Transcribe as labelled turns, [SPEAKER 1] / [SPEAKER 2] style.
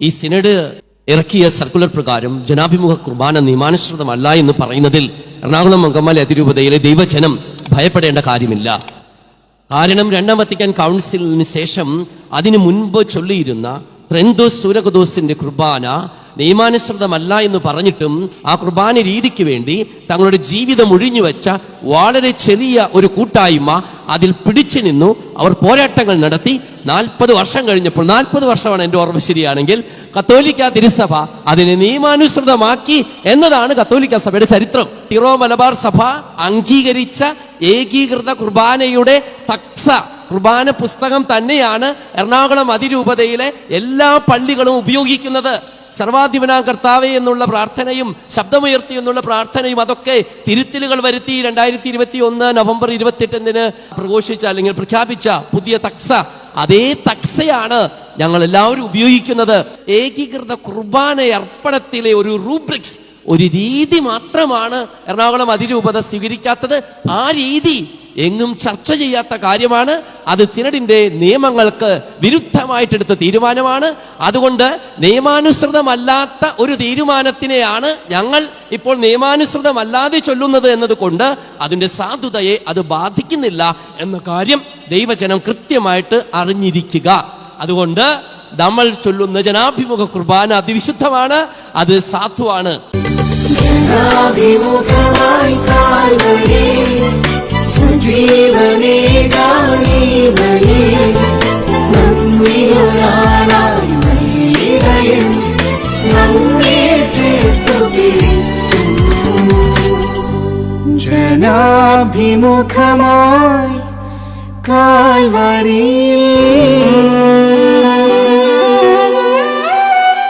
[SPEAKER 1] ഈ സിനഡ് ഇറക്കിയ സർക്കുലർ പ്രകാരം ജനാഭിമുഖ കുർബാന നിയമാനുസൃതമല്ല എന്ന് പറയുന്നതിൽ എറണാകുളം അങ്കമാലി അതിരൂപതയിലെ ദൈവജനം ഭയപ്പെടേണ്ട കാര്യമില്ല. കാരണം രണ്ടാം വത്തിക്കാൻ കൗൺസിലിന് ശേഷം അതിനു മുൻപ് ചൊല്ലിയിരുന്ന ത്രന്തോസ് സൂരകദോസിന്റെ കുർബാന നിയമാനുസൃതമല്ല എന്ന് പറഞ്ഞിട്ടും ആ കുർബാന രീതിക്ക് വേണ്ടി തങ്ങളുടെ ജീവിതം ഒഴിഞ്ഞു വെച്ച വളരെ ചെറിയ ഒരു കൂട്ടായ്മ അതിൽ പിടിച്ചു നിന്നു. അവർ പോരാട്ടങ്ങൾ നടത്തി. നാൽപ്പത് വർഷം കഴിഞ്ഞപ്പോൾ നാൽപ്പത് വർഷമാണ് എന്റെ ഓർമ്മ ശരിയാണെങ്കിൽ കത്തോലിക്ക തിരുസഭ അതിനെ നിയമാനുസൃതമാക്കി എന്നതാണ് കത്തോലിക്ക സഭയുടെ ചരിത്രം. ടിറോ മലബാർ സഭ അംഗീകരിച്ച ഏകീകൃത കുർബാനയുടെ തക്സ. കുർബാന പുസ്തകം തന്നെയാണ് എറണാകുളം അതിരൂപതയിലെ എല്ലാ പള്ളികളും ഉപയോഗിക്കുന്നത്. സർവാധിപനാം കർത്താവെ എന്നുള്ള പ്രാർത്ഥനയും ശബ്ദമുയർത്തി എന്നുള്ള പ്രാർത്ഥനയും അതൊക്കെ തിരുത്തലുകൾ വരുത്തി രണ്ടായിരത്തി ഇരുപത്തി ഒന്ന് നവംബർ ഇരുപത്തിയെട്ടിന് പ്രഘോഷിച്ച അല്ലെങ്കിൽ പ്രഖ്യാപിച്ച പുതിയ തക്സ. അതേ തക്സയാണ് ഞങ്ങൾ എല്ലാവരും ഉപയോഗിക്കുന്നത്. ഏകീകൃത കുർബാന അർപ്പണത്തിലെ ഒരു റൂബ്രിക്സ് ഒരു രീതി മാത്രമാണ് എറണാകുളം അതിരൂപത സ്വീകരിക്കാത്തത്. ആ രീതി എങ്ങും ചർച്ച ചെയ്യാത്ത കാര്യമാണ്. അത് സിനഡിന്റെ നിയമങ്ങൾക്ക് വിരുദ്ധമായിട്ടെടുത്ത തീരുമാനമാണ്. അതുകൊണ്ട് നിയമാനുസൃതമല്ലാത്ത ഒരു തീരുമാനത്തിനെയാണ് ഞങ്ങൾ ഇപ്പോൾ നിയമാനുസൃതമല്ലാതെ ചൊല്ലുന്നത് എന്നതുകൊണ്ട് അതിന്റെ സാധുതയെ അത് ബാധിക്കുന്നില്ല എന്ന കാര്യം ദൈവജനം കൃത്യമായിട്ട് അറിഞ്ഞിരിക്കുക. അതുകൊണ്ട് നമ്മൾ ചൊല്ലുന്ന ജനാഭിമുഖ കുർബാന അതിവിശുദ്ധമാണ് അത് സാധുവാണ്.
[SPEAKER 2] ജനാഭിമുഖമായി കാൽവരി സജീവനേകാനീവനെ നമ്മിലൊരാളായി നല്ലിടയൻ നമ്മെ ചേർത്തു ജനാഭിമുഖമായി കാൽവരി